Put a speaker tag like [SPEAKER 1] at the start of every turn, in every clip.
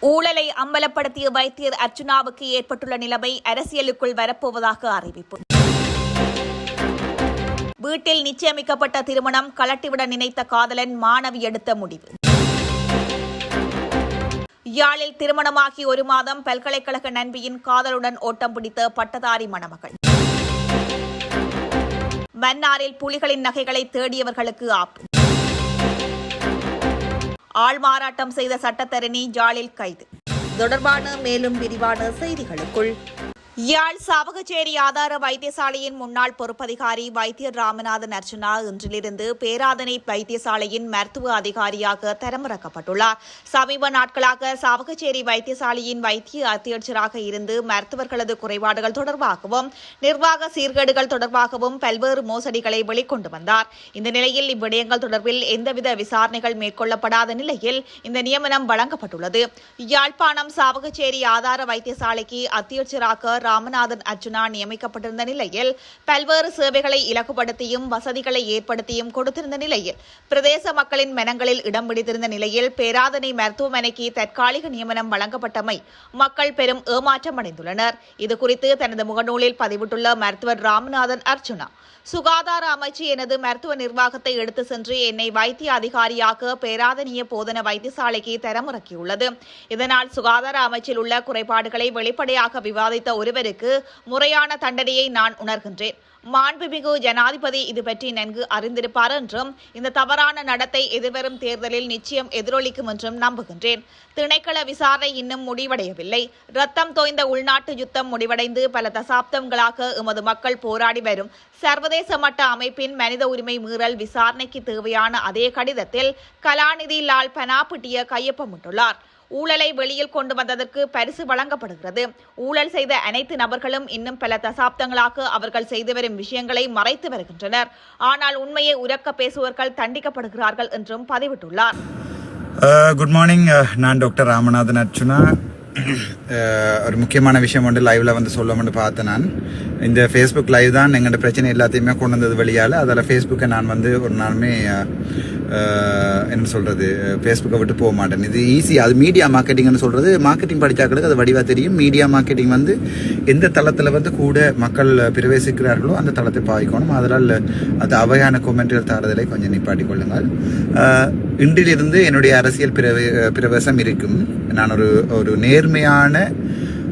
[SPEAKER 1] ஊழலை அம்பலப்படுத்திய வைத்தியர் அர்ச்சுனாவுக்கு ஏற்பட்டுள்ள நிலைமை அரசியலுக்குள் வரப்போவதாக அறிவிப்பு. வீட்டில் நிச்சயமிக்கப்பட்ட திருமணம் கலட்டிவிட நினைத்த காதலன் மாணவி எடுத்த முடிவு. யாழில் திருமணமாகி ஒரு மாதம் பல்கலைக்கழக நண்பியின் காதலுடன் ஓட்டம் பிடித்த பட்டதாரி மணமகள். மன்னாரில் புலிகளின் நகைகளை தேடியவர்களுக்கு ஆப்பு. ஆள்மாறாட்டம் செய்த சட்டத்தரணி ஜாலில் கைது. தொடர்பான மேலும் விரிவான செய்திகளுக்குள் யாழ் சாவகச்சேரி ஆதார வைத்தியசாலையின் முன்னாள் பொறுப்பதிகாரி வைத்தியர் ராமநாதன் அர்ச்சனா இன்றிலிருந்து பேராதனை வைத்தியசாலையின் மருத்துவ அதிகாரியாக தரமிறக்கப்பட்டுள்ளார். சமீப நாட்களாக சாவகச்சேரி வைத்தியசாலையின் வைத்திய அத்தியட்சராக இருந்து மருத்துவர்களது குறைபாடுகள் தொடர்பாகவும் நிர்வாக சீர்கேடுகள் தொடர்பாகவும் பல்வேறு மோசடிகளை வெளிக்கொண்டு வந்தார். இந்த நிலையில் இவ்விடயங்கள் தொடர்பில் எந்தவித விசாரணைகள் மேற்கொள்ளப்படாத நிலையில் இந்த நியமனம் வழங்கப்பட்டுள்ளது. யாழ்ப்பாணம் சாவகச்சேரி ஆதார வைத்தியசாலைக்கு அத்தியட்சராக ராமநாதன் அர்ஜுனா நியமிக்கப்பட்டிருந்த நிலையில் பல்வேறு சேவைகளை இலகுபடுத்தியும் வசதிகளை ஏற்படுத்தியும் கொடுத்திருந்த நிலையில் பிரதேச மக்களின் மனங்களில் இடம் பிடித்திருந்த நிலையில் பேராதனை மருத்துவமனைக்கு தற்காலிக நியமனம் வழங்கப்பட்டமை மக்கள் பெரும் ஏமாற்றம் அடைந்துள்ளனர். இதுகுறித்து தனது முகநூலில் பதிவிட்டுள்ள மருத்துவர் ராமநாதன் அர்ஜுனா சுகாதார அமைச்சு எனது மருத்துவ நிர்வாகத்தை எடுத்து சென்று என்னை வைத்திய அதிகாரியாக பேராதனிய போதன வைத்தியசாலைக்கு தரமிறக்கியுள்ளது. இதனால் சுகாதார அமைச்சில் உள்ள குறைபாடுகளை வெளிப்படையாக விவாதித்த ஒருவர் ஒருவருக்கு முறையான தண்டனையை நான் உணர்கின்றேன். மாண்புமிகு ஜனாதிபதி இது பற்றி நன்கு அறிந்திருப்பார் என்றும் இந்த தவறான நடத்தை எதிர்வரும் தேர்தலில் நிச்சயம் எதிரொலிக்கும் என்றும் நம்புகின்றேன். திணைக்கள விசாரணை இன்னும் முடிவடையவில்லை. ரத்தம் தோய்ந்த உள்நாட்டு யுத்தம் முடிவடைந்து பல தசாப்தங்களாக எமது மக்கள் போராடி வரும் சர்வதேச மட்ட அமைப்பின் மனித உரிமை மீறல் விசாரணைக்கு தேவையான அதே கடிதத்தில் கலாநிதி லால் பனாபிட்டிய கையொப்பமிட்டுள்ளார். ஊழலை வெளியில் கொண்டு வந்ததற்கு பரிசு வழங்கப்படுகிறது. ஊழல் செய்த அனைத்து நபர்களும் இன்னும் பல தசாப்தங்களாக அவர்கள் செய்து வரும் விஷயங்களை மறைத்து வருகின்றனர். ஆனால் உண்மையை உரக்க பேசுவர்கள் தண்டிக்கப்படுகிறார்கள் என்றும் பதிவிட்டுள்ளார்.
[SPEAKER 2] குட் மார்னிங் நான் டாக்டர் ராமநாதன் அர்ச்சுனா ஒரு முக்கியமான விஷயம் வந்து லைவ்ல வந்து சொல்லணும்னு பார்த்தேன் நான். இந்த ஃபேஸ்புக் லைவ் தான் எங்களோட பிரச்சனை எல்லாத்தையுமே கொண்டு வந்தது வெளியால் அதில் ஃபேஸ்புக்கை நான் வந்து ஒரு நாளுமே என்ன சொல்கிறது ஃபேஸ்புக்கை விட்டு போக மாட்டேன். இது ஈஸி அது மீடியா மார்க்கெட்டிங்னு சொல்கிறது மார்க்கெட்டிங் படித்தாக்களுக்கு அது வடிவாக தெரியும். மீடியா மார்க்கெட்டிங் வந்து எந்த தளத்தில் வந்து கூட மக்கள் பிரவேசிக்கிறார்களோ அந்த தளத்தை பாவிக்கணும். அதனால் அது அவையான கொமெண்ட்கள் தரதிலை கொஞ்சம் நிப்பாட்டி கொள்ளுங்கள். இன்றிலிருந்து என்னுடைய அரசியல் பிரவே பிரவேசம் இருக்கும். நான் ஒரு ஒரு நேர்மையான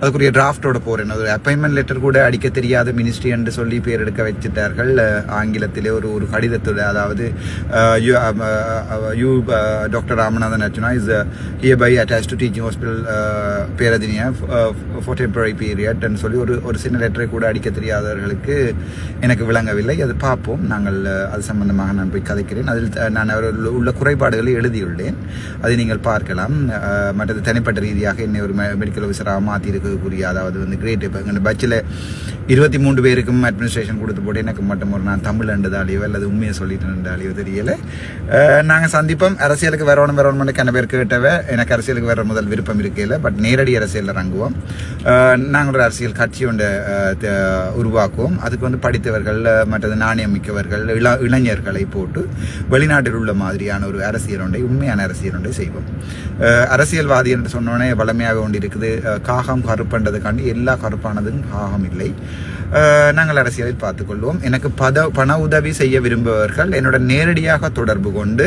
[SPEAKER 2] அதுக்குரிய டிராஃப்டோட போறேன். ஒரு அப்பாயின்மெண்ட் லெட்டர் கூட அடிக்க தெரியாத மினிஸ்ட்ரி என்று சொல்லி பேர் எடுக்க வச்சிட்டார்கள் ஆங்கிலத்திலே ஒரு ஒரு கடிதத்தோட அதாவது you doctor Ramanathan Archana is here by attach to teaching hospital Peradeniya for temporary period சொல்லி ஒரு ஒரு சின்ன லெட்டரை கூட அடிக்க தெரியாதவர்களுக்கு எனக்கு விளங்கவில்லை. அது பார்ப்போம். நாங்கள் அது சம்பந்தமாக நான் போய் கதைக்கிறேன். அதில் த- நான் அவர்கள் உள்ள குறைபாடுகளை எழுதியுள்ளேன். அதை நீங்கள் பார்க்கலாம். மற்றது தனிப்பட்ட ரீதியாக என்னை ஒரு மெடிக்கல் ஆஃபீஸராக மாற்றிருக்கு போகிறதுக்குரிய அதாவது வந்து கிரேட் இப்போ எங்கள் பட்சில் இருபத்தி மூன்று பேருக்கும் அட்மினிஸ்ட்ரேஷன் கொடுத்து போட்டு எனக்கு மட்டும் ஒரு நான் தமிழ் அண்டுதாலியோ அல்லது உண்மையை சொல்லிட்டு தெரியல. நாங்கள் சந்திப்போம். அரசியலுக்கு வரணும் வரணும் கண்ண பேர் கேட்டவ எனக்கு அரசியலுக்கு வர முதல் விருப்பம் இருக்கையில் பட் நேரடி அரசியலில் இறங்குவோம். நாங்களோட நாங்கள் ஒரு அரசியல் கட்சி ஒன்று உருவாக்குவோம். அதுக்கு வந்து படித்தவர்கள் மற்றது நாணயம் மிக்கவர்கள் இள இளைஞர்களை போட்டு வெளிநாட்டில் உள்ள மாதிரியான ஒரு அரசியல் ஒன்றை உண்மையான அரசியல் ஒன்றை செய்வோம். அரசியல்வாதி என்று சொன்னோடனே வளமையாக ஒன்று இருக்குது காகம் காகம் கருப்புன்றதுக்காண்டி எல்லா கருப்பானதும் காகம் இல்லை. நாங்கள் அரசியலில் பார்த்துக்கொள்வோம். எனக்கு பத பண உதவி செய்ய விரும்புபவர்கள் என்னோட நேரடியாக தொடர்பு கொண்டு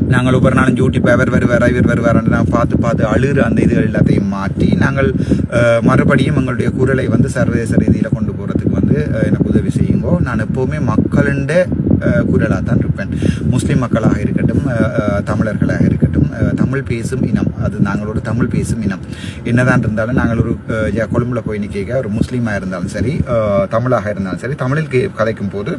[SPEAKER 2] நாங்கள் ஒவ்வொரு நாளும் யூடியூப் அவர் வருவார் இவர் வருவார் நாங்கள் பார்த்து பார்த்து அழுகிற அந்த இதுகள் எல்லாத்தையும் மாற்றி நாங்கள் மறுபடியும் எங்களுடைய குரலை வந்து சர்வதேச ரீதியில் கொண்டு போகிறதுக்கு வந்து எனக்கு உதவி செய்யுங்கோ. நான் எப்போவுமே மக்களுண்ட குரலாக தான் இருப்பேன். முஸ்லீம் மக்களாக இருக்கட்டும் தமிழர்களாக இருக்கட்டும் தமிழ் பேசும் இனம். அது நாங்களோட தமிழ் பேசும் இனம். என்னதான் இருந்தாலும் நாங்கள் ஒரு கொழும்புல போய் நிற்க ஒரு முஸ்லீமாக இருந்தாலும் சரி தமிழாக இருந்தாலும் சரி தமிழில் கே- கதைக்கும் போது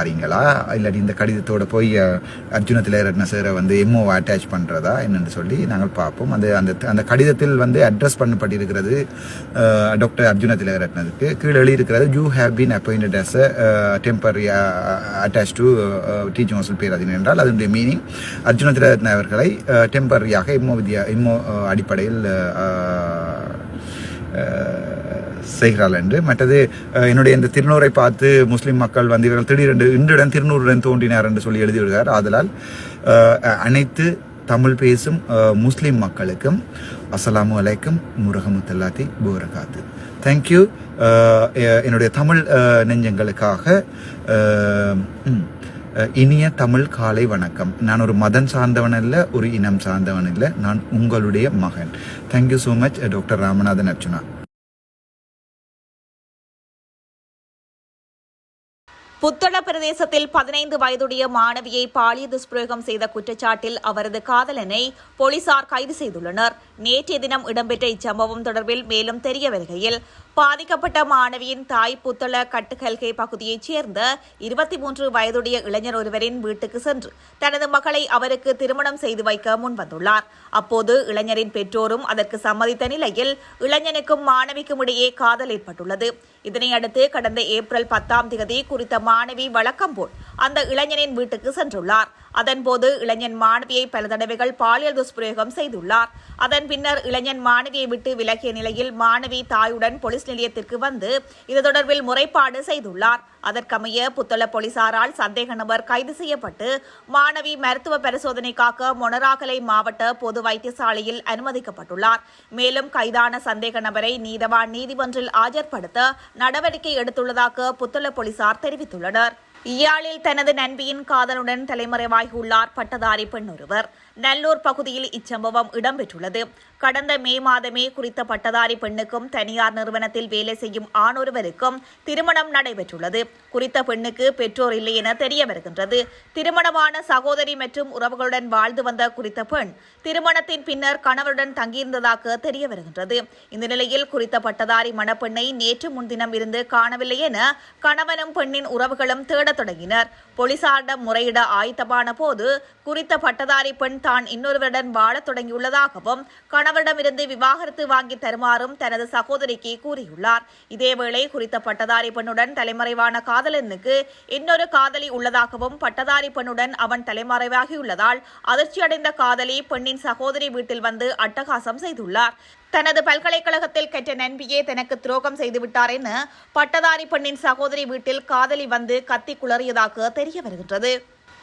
[SPEAKER 2] தாரீங்களா இல்லாட்டி இந்த கடிதத்தோட போய் அர்ஜுன திலேரட்ன சாரை வந்து எம்ஓவை அட்டாச் பண்ணுறதா என்னென்னு சொல்லி நாங்கள் பார்ப்போம். அந்த அந்த அந்த கடிதத்தில் வந்து அட்ரஸ் பண்ணப்பட்டிருக்கிறது டாக்டர் அர்ஜுன ரத்னத்துக்கு. கீழே எழுதியிருக்கிறது you have been appointed as a temporary attach to teaching hostel பேராதீன் என்றால் அதனுடைய மீனிங் அர்ஜுன திலேரட்ன அவர்களை டெம்பரரியாக எம்ஓ வித்யா எம்ஓ அடிப்படையில் செய்கிறாள் என்று. மற்றது என்னுடைய இந்த திருநூரை பார்த்து முஸ்லீம் மக்கள் வந்து இவர்கள் திடீரென்று இன்றுடன் திருநூறுடன் தோன்றினார் என்று சொல்லி எழுதி விடுகிறார் ஆதலால் அனைத்து தமிழ் பேசும் முஸ்லீம் மக்களுக்கும் அஸ்லாம் அலைக்கும் முருகமுத்தல்லாத்தி போரகாத்து தேங்க்யூ என்னுடைய தமிழ் நெஞ்சங்களுக்காக இனிய தமிழ் காலை வணக்கம். நான் ஒரு மதம் சார்ந்தவன் இல்லை ஒரு இனம் சார்ந்தவன் இல்லை நான் உங்களுடைய மகன். Thank you so much doctor Ramanathan Archuna
[SPEAKER 1] Buttala பிரதேசத்தில் பதினைந்து வயதுடைய மாணவியை பாலியல் துஷ்பிரயோகம் செய்த குற்றச்சாட்டில் அவரது காதலனை போலீசார் கைது செய்துள்ளனர். நேற்றைய தினம் இடம்பெற்ற இச்சம்பவம் தொடர்பில் மேலும் தெரிய வருகையில் பாதிக்கப்பட்ட மாணவியின் தாய் புத்தள கட்டுகல்கை பகுதியைச் சேர்ந்த இருபத்தி மூன்று வயதுடைய இளைஞர் ஒருவரின் வீட்டுக்கு சென்று தனது மகளை அவருக்கு திருமணம் செய்து வைக்க முன்வந்துள்ளார். அப்போது இளைஞரின் பெற்றோரும் அதற்கு சம்மதித்த நிலையில் இளைஞனுக்கும் மாணவிக்கும் இடையே காதல் ஏற்பட்டுள்ளது. இதனையடுத்து கடந்த ஏப்ரல் பத்தாம் தேதி குறித்த மாணவி வழக்கம் போல் அந்த இளைஞனின் வீட்டுக்கு சென்றுள்ளார். அதன்போது இளைஞன் மாணவியை பல தடவைகள் பாலியல் துஷ்பிரயோகம் செய்துள்ளார். அதன் பின்னர் இளைஞன் மாணவியை விட்டு விலகிய நிலையில் மாணவி தாயுடன் போலீஸ் நிலையத்திற்கு வந்து இது தொடர்பில் முறைப்பாடு செய்துள்ளார். அதற்கமைய புத்தள போலீசாரால் சந்தேக நபர் கைது செய்யப்பட்டு மாணவி மருத்துவ பரிசோதனைக்காக மொனராகலை மாவட்ட பொது வைத்தியசாலையில் அனுமதிக்கப்பட்டுள்ளார். மேலும் கைதான சந்தேக நபரை நீதவான் நீதிமன்றில் ஆஜர்படுத்த நடவடிக்கை எடுத்துள்ளதாக புத்தள போலீசார் தெரிவித்துள்ளனர். இயாழில் தனது நண்பியின் காதலுடன் தலைமறைவாகியுள்ளார் பட்டதாரி பெண் ஒருவர். நல்லூர் பகுதியில் இச்சம்பவம் இடம்பெற்றுள்ளது. கடந்த மே மாதமே குறித்த பட்டதாரி பெண்ணுக்கும் தனியார் நிறுவனத்தில் வேலை செய்யும் ஆணொருவருக்கும் திருமணம் நடைபெற்றுள்ளது. குறித்த பெண்ணுக்கு பெற்றோர் இல்லை என தெரிய வருகின்றது திருமணமான சகோதரி மற்றும் உறவுகளுடன் வாழ்ந்து வந்த குறித்த பெண் திருமணத்தின் பின்னர் கணவருடன் தங்கியிருந்ததாக தெரிய வருகின்றது இந்த நிலையில் குறித்த பட்டதாரி மணப்பெண்ணை நேற்று முன்தினம் இருந்து காணவில்லை என கணவனும் பெண்ணின் உறவுகளும் தேட தேடத் தொடங்கினர். போலீசாரிடம் முறையிட ஆயத்தமான போது குறித்த பட்டதாரி பெண் தான் இன்னொருவருடன் வாழத் தொடங்கியுள்ளதாகவும் கணவரிடமிருந்து விவாகரத்து வாங்கி தருமாறும் தனது சகோதரிக்கு கூறியுள்ளார். இதேவேளை குறித்த பட்டதாரி பெண்ணுடன் தலைமறைவான காதலனுக்கு இன்னொரு காதலி உள்ளதாகவும் பட்டதாரி பெண்ணுடன் அவன் தலைமறைவாகியுள்ளதால் அதிர்ச்சியடைந்த காதலி பெண்ணின் சகோதரி வீட்டில் வந்து அட்டகாசம் செய்துள்ளார். தனது பல்கலைக்கழகத்தில் கெட்ட நண்பியே தனக்கு துரோகம் செய்துவிட்டார் என பட்டதாரி பெண்ணின் சகோதரி வீட்டில் காதலி வந்து கத்தி குளறியதாக தெரிய வருகின்றது.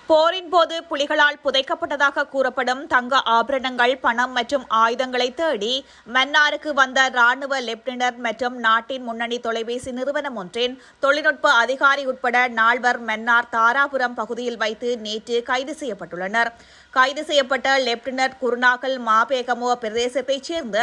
[SPEAKER 1] போரின் போது புலிகளால் புதைக்கப்பட்டதாக கூறப்படும் தங்க ஆபரணங்கள் பணம் மற்றும் ஆயுதங்களை தேடி மன்னாருக்கு வந்த ராணுவ லெப்டினன்ட் மற்றும் நாட்டின் முன்னணி தொலைபேசி நிறுவனம் ஒன்றின் தொழில்நுட்ப அதிகாரி உட்பட நால்வர் மன்னார் தாராபுரம் பகுதியில் வைத்து நேற்று கைது செய்யப்பட்டுள்ளனர். கைது செய்யப்பட்ட லெப்டினர் குருநாகல் மாபேகமோ பிரதேசத்தைச் சேர்ந்த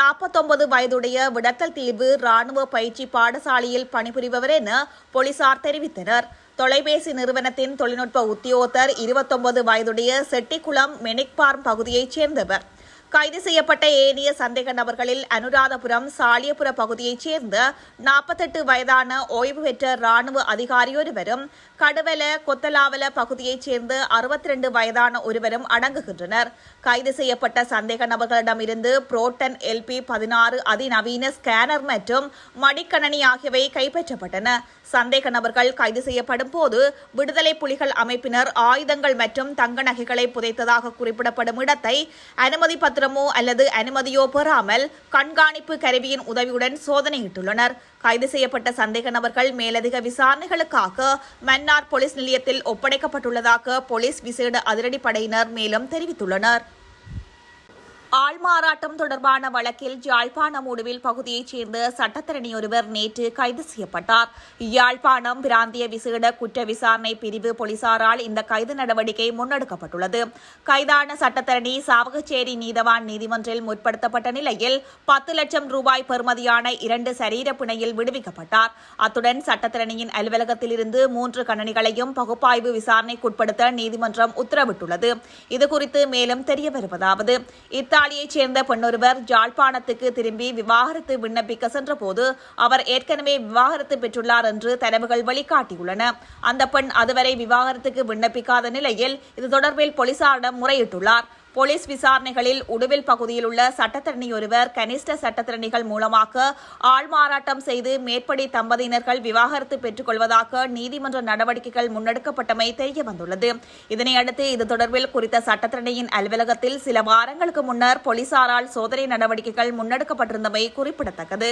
[SPEAKER 1] நாற்பத்தொன்பது வயதுடைய விடத்தல் தீர்வு ராணுவ பயிற்சி பாடசாலையில் பணிபுரிபவர் என போலீசார் தெரிவித்தனர். தொலைபேசி நிறுவனத்தின் தொழில்நுட்ப உத்தியோகத்தர் இருபத்தொன்பது வயதுடைய செட்டிக்குளம் மெனிக்பார்ம் பகுதியைச் சேர்ந்தவர். கைது செய்யப்பட்ட ஏனைய சந்தேக நபர்களில் அனுராதபுரம் சாலியபுர பகுதியைச் சேர்ந்த நாற்பத்தெட்டு வயதான ஓய்வு பெற்ற ராணுவ அதிகாரி ஒருவரும் கடுவல கொத்தலாவல பகுதியைச் சேர்ந்த அறுபத்தி ரெண்டு வயதான ஒருவரும் அடங்குகின்றனர். கைது செய்யப்பட்ட சந்தேக நபர்களிடமிருந்து புரோட்டன் எல்பி பதினாறு அதிநவீன ஸ்கேனர் மற்றும் மடிக்கணனி ஆகியவை கைப்பற்றப்பட்டன. சந்தேக நபர்கள் கைது செய்யப்படும் போது விடுதலை புலிகள் அமைப்பினர் ஆயுதங்கள் மற்றும் தங்க நகைகளை புதைத்ததாக குறிப்பிடப்படும் இடத்தை அனுமதி பத்திரமோ அல்லது அனுமதியோ பெறாமல் கண்காணிப்பு கருவியின் உதவியுடன் சோதனையிட்டுள்ளனர். கைது செய்யப்பட்ட சந்தேக நபர்கள் மேலதிக விசாரணைகளுக்காக மன்னார் போலீஸ் நிலையத்தில் ஒப்படைக்கப்பட்டுள்ளதாக போலீஸ் விசேட அதிரடிப்படையினர் மேலும் தெரிவித்துள்ளனர். ஆள்மாறாட்டம் தொடர்பான வழக்கில் யாழ்ப்பாணம் உடுவில் பகுதியைச் சேர்ந்த சட்டத்தரணி ஒருவர் நேற்று கைது செய்யப்பட்டார். யாழ்ப்பாணம் பிராந்திய விசேட குற்ற விசாரணை பிரிவு போலீசாரால் இந்த கைது நடவடிக்கை முன்னெடுக்கப்பட்டுள்ளது. கைதான சட்டத்தரணி சாவகச்சேரி நீதவான் நீதிமன்றில் முற்படுத்தப்பட்ட நிலையில் பத்து லட்சம் ரூபாய் பெறுமதியான இரண்டு சரீர பிணையில் விடுவிக்கப்பட்டார். அத்துடன் சட்டத்தரணியின் அலுவலகத்திலிருந்து மூன்று கணனிகளையும் பகுப்பாய்வு விசாரணைக்குட்படுத்த நீதிமன்றம் உத்தரவிட்டுள்ளது. இதுகுறித்து மேலும் தெரிய வருவதாவது இத்தாலியைச் சேர்ந்த பெண்ணொருவர் ஜாழ்ப்பாணத்துக்கு திரும்பி விவாகரத்து விண்ணப்பிக்க சென்றபோது அவர் ஏற்கனவே விவாகரத்து பெற்றுள்ளார் என்று தரவுகள் வழிகாட்டியுள்ளன அந்த பெண் அதுவரை விவாகரத்துக்கு விண்ணப்பிக்காத நிலையில் இது தொடர்பில் போலீசாரிடம் முறையிட்டுள்ளார். போலீஸ் விசாரணைகளில் உடுவில் பகுதியில் உள்ள சட்டத்திரணி ஒருவர் கனிஷ்ட சட்டத்தரணிகள் மூலமாக ஆள்மாறாட்டம் செய்து மேற்படி தம்பதியினர்கள் விவாகரத்து பெற்றுக் கொள்வதாக நீதிமன்ற நடவடிக்கைகள் முன்னெடுக்கப்பட்டமை தெரிய வந்துள்ளது. இதனையடுத்து இது தொடர்பில் குறித்த சட்டத்தரணியின் அலுவலகத்தில் சில வாரங்களுக்கு முன்னர் போலீசாரால் சோதனை நடவடிக்கைகள் முன்னெடுக்கப்பட்டிருந்தமை குறிப்பிடத்தக்கது.